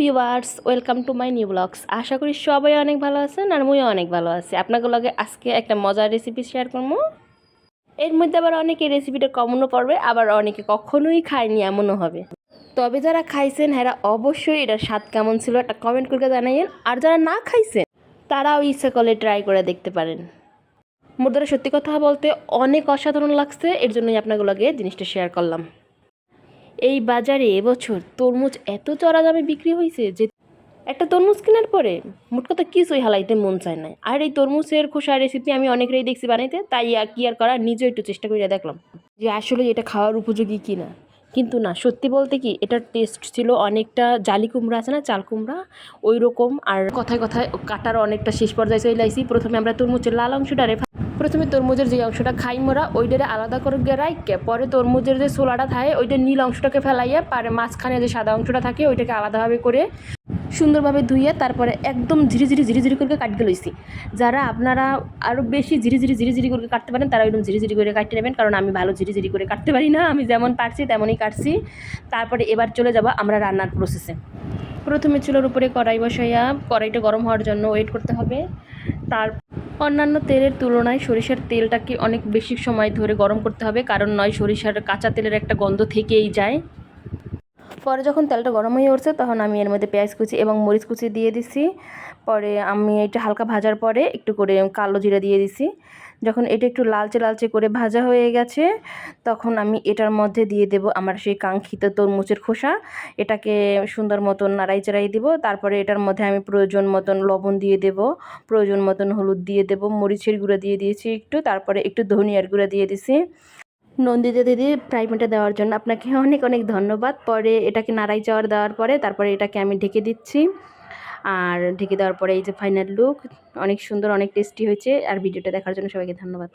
Viewers, welcome to my new blogs. আশা করি সবাই অনেক ভালো আছেন আর মুইও অনেক ভালো আছি। আপনাদের লগে আজকে একটা মজার রেসিপি শেয়ার করব। এর মধ্যে আবার অনেকে রেসিপিটা কমনও পড়বে, আবার অনেকে কখনোই খায়নি এমনও হবে। তবে যারা খাইছেন হ্যাঁ অবশ্যই এটার স্বাদ কেমন ছিল একটা কমেন্ট করে জানাইয়েন। আর যারা না খাইছেন, তারাও ইচ্ছা করলে ট্রাই করে দেখতে পারেন। মোর দ্বারা সত্যি কথা বলতে অনেক অসাধারণ লাগছে, এর জন্যই আপনাগুলোকে জিনিসটা শেয়ার করলাম। এই বাজারে এবছর তরমুজ এত চড়া দামে বিক্রি হয়েছে যে একটা তরমুজ কেনার পরে মোট কথা কিছুই হালাইতে মন চায় না। আর এই তরমুজের খোসা রেসিপি আমি অনেকটাই দেখছি বানাইতে, তাই কি আর করা নিজেও একটু চেষ্টা করে দেখলাম যে আসলে এটা খাওয়ার উপযোগী কি না কিন্তু না, সত্যি বলতে কি এটার টেস্ট ছিল অনেকটা জালি কুমড়া আছে না, চাল কুমড়া ওই রকম আর কথায় কথায় কাটার অনেকটা শেষ পর্যায়ে চলে আইসি প্রথমে আমরা তরমুজের লাল অংশটারে প্রথমে তরমুজের যে অংশটা খাই মোরা, ওইটারে আলাদা করে রাইকে পরে তরমুজের যে ছোলাটা থাকে, ওইটা নীল অংশটাকে ফেলাইয়া পারে মাঝখানে যে সাদা অংশটা থাকে, ওইটাকে আলাদাভাবে করে সুন্দরভাবে ধুইয়ে তারপরে একদম ঝিরি ঝিরি ঝিরি ঝিরি করে কাটতে লইছি। যারা আপনারা আরও বেশি ঝিরি ঝিরি ঝিরি ঝিরি করে কাটতে পারেন, তারা একদম ঝিরি ঝিরি করে কাটতে নেবেন, কারণ আমি ভালো ঝিরি ঝিরি করে কাটতে পারি না, আমি যেমন পারছি তেমনই কাটছি। তারপরে এবার চলে যাব আমরা রান্নার প্রসেসে প্রথমে চুলোর উপরে কড়াই বসাইয়া, কড়াইটা গরম হওয়ার জন্য ওয়েট করতে হবে। তার অন্যান্য তেলের তুলনায় সরিষার তেলটাকে অনেক বেশি সময় ধরে গরম করতে হবে, কারণ নয়, সরিষার কাঁচা তেলের একটা গন্ধ থেকেই যায়। পরে যখন তেলটা গরম হয়ে উঠছে, তখন আমি এর মধ্যে পেঁয়াজ কুচি এবং মরিচ কুচি দিয়ে দিছি। পরে আমি এটা হালকা ভাজার পরে একটু করে কালো জিরা দিয়ে দিছি। যখন এটা একটু লালচে লালচে করে ভাজা হয়ে গেছে, তখন আমি এটার মধ্যে দিয়ে দেব আমার সেই কাঙ্ক্ষিত তরমুজের খোসা। এটাকে সুন্দর মতন নাড়াই চাড়াই দিব। তারপরে এটার মধ্যে আমি প্রয়োজন মতন লবণ দিয়ে দেব, প্রয়োজন মতন হলুদ দিয়ে দেব, মরিচের গুঁড়ো দিয়ে দিয়েছি একটু। তারপরে একটু ধনিয়ার গুঁড়ো দিয়ে দিছি। নন্দিতা দিদি ফ্রাই দেওয়ার জন্য আপনাকে অনেক অনেক ধন্যবাদ। পরে এটাকে নাড়াই চাওয়ার দেওয়ার পরে তারপরে এটাকে আমি ঢেকে দিচ্ছি। আর ঢেকে দেওয়ার পরে এই যে ফাইনাল লুক অনেক সুন্দর, অনেক টেস্টি হয়েছে। আর ভিডিওটা দেখার জন্য সবাইকে ধন্যবাদ।